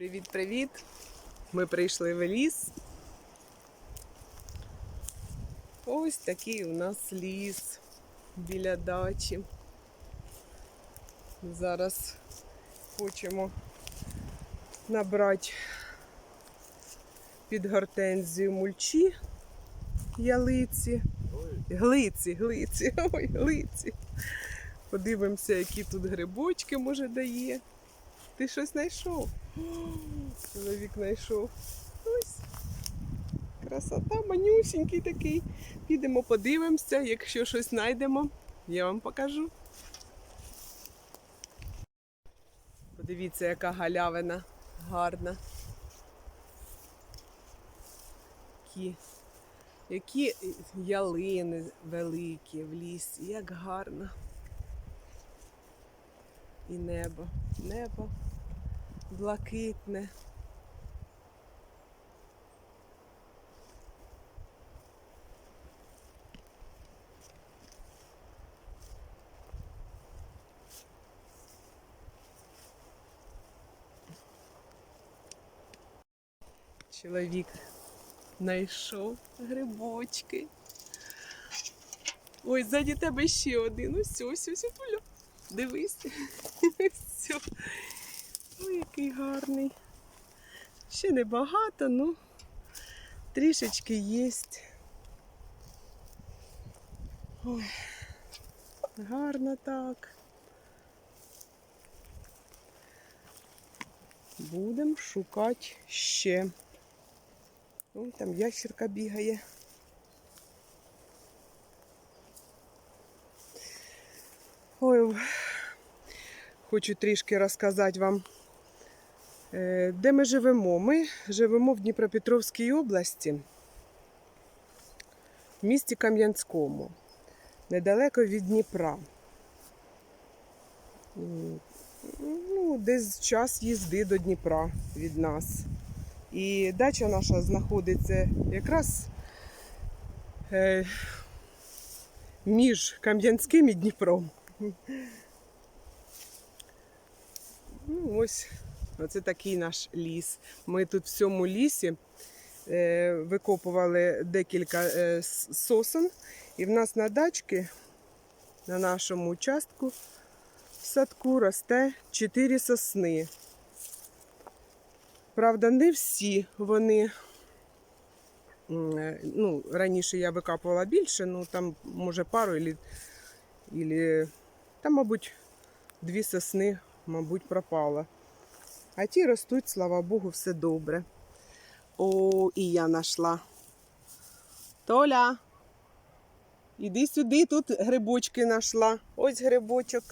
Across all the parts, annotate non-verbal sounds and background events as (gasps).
Привіт-привіт! Ми прийшли в ліс. Ось такий у нас ліс біля дачі. Зараз хочемо набрати під гортензію мульчі ялиці. Глиці, глиці, (laughs) ой, глиці. Подивимося, які тут грибочки може дає. Ти щось знайшов? (gasps) Чоловік знайшов. Ось. Красота, манюсінький такий. Підемо подивимося, якщо щось знайдемо, я вам покажу. Подивіться, яка галявина гарна. Які, які ялини великі в лісі, як гарно. І небо, небо блакитне. Чоловік знайшов грибочки. Ой, ззаді тебе ще один. Ось, ось, ось, ось. Дивись. (laughs) Все. Ой, який гарний. Ще небагато, ну трішечки є. Ой, гарно так. Будемо шукати ще. Ой, там ящерка бігає. Хочу трішки розказати вам, е, де ми живемо. Ми живемо в Дніпропетровській області, в місті Кам'янському, недалеко від Дніпра. Ну, десь час їзди до Дніпра від нас. І дача наша знаходиться якраз е, між Кам'янським і Дніпром. Ну, ось оце такий наш ліс. Ми тут в цьому лісі е, викопували декілька е, сосен, і в нас на дачці, на нашому участку, в садку росте 4 сосни. Правда, не всі вони. е, Ну, раніше я викапувала більше, ну там може пару ілі, там, мабуть, дві сосни, мабуть, пропало. А ті ростуть, слава Богу, все добре. О, і я знайшла. Толя, іди сюди, тут грибочки знайшла. Ось грибочок.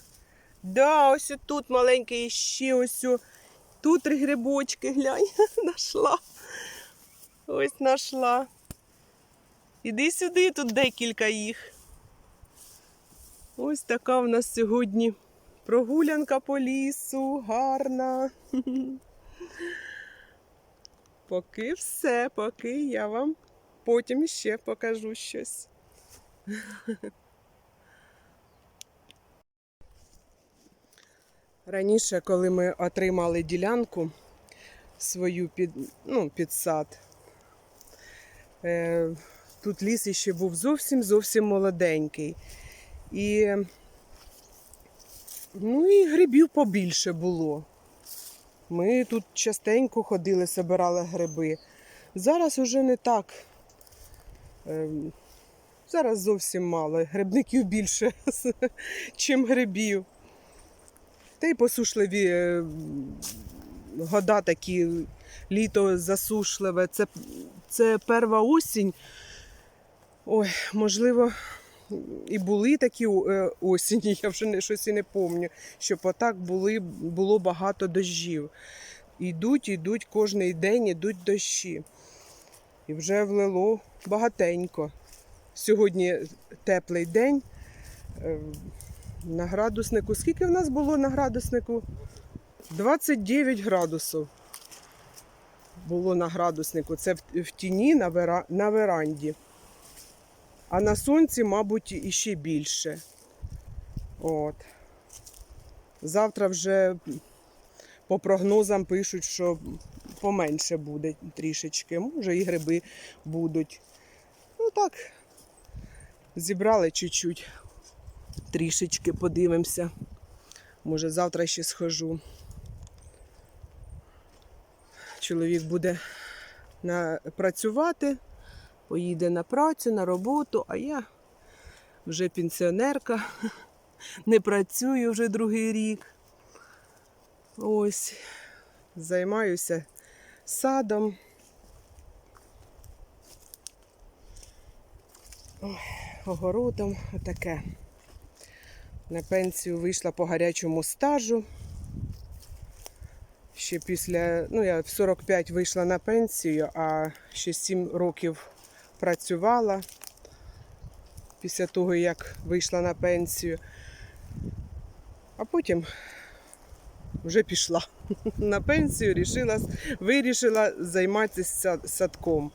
Да, ось тут маленький ще ось. Тут три грибочки, глянь, (laughs) знайшла. Ось знайшла. Іди сюди, тут декілька їх. Ось така в нас сьогодні прогулянка по лісу, гарна. (laughs) Поки все, поки я вам потім ще покажу щось. (laughs) Раніше, коли ми отримали ділянку свою під, ну, під сад, е, тут ліс ще був зовсім зовсім молоденький. І, ну, і грибів побільше було. Ми тут частенько ходили, збирали гриби. Зараз уже не так. Е, зараз зовсім мало. Грибників більше, (laughs) чим грибів. Та й посушливі е, года такі, літо засушливе. Це, це перва осінь. Ой, можливо, і були такі е, осені, (laughs) я вже не, щось і не пам'ятаю, щоб отак були, було багато дощів. Йдуть, йдуть кожний день, ідуть дощі. І вже влило багатенько. Сьогодні теплий день. Е, На градуснику. Скільки в нас було на градуснику? 29 градусів було на градуснику. Це в тіні на веранді. А на сонці, мабуть, іще більше. От. Завтра вже по прогнозам пишуть, що поменше буде трішечки. Може, і гриби будуть. Ну так, зібрали чуть-чуть. Трішечки подивимося. Може, завтра ще схожу. Чоловік буде працювати, поїде на працю, на роботу, а я вже пенсіонерка, (laughs) не працюю вже другий рік. Ось, займаюся садом. Огородом, отаке. На пенсію вийшла по гарячому стажу. Ще після, ну я в 45 вийшла на пенсію, а ще 7 років працювала після того, як вийшла на пенсію. А потім вже пішла (laughs) на пенсію, рішила, вирішила займатися садком.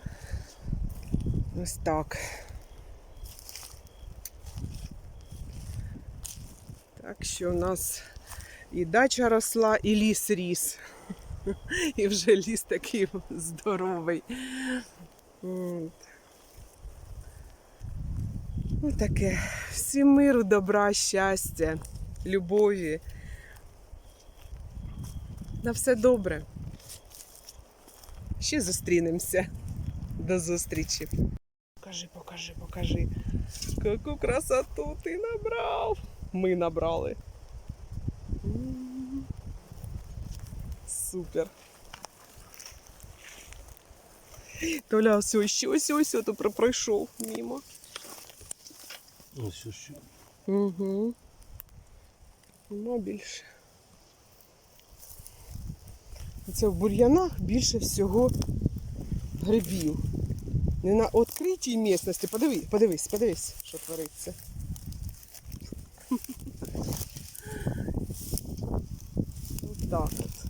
Ось так. Так що у нас і дача росла, і ліс ріс. (laughs) І вже ліс такий здоровий. Ну таке. Всім миру, добра, щастя, любові. На все добре. Ще зустрінемося. До зустрічі. Покажи, покажи, покажи. Яку красоту ти набрав. Ми набрали. Супер. Толя, все, ось ось ось тут пройшов мимо. Ось що. Угу. Ну, більше. Це в бур'янах більше всього грибів. Не на відкритій місцевості. Подиви, подивись, подивись, що твориться. (laughs) Ось так от.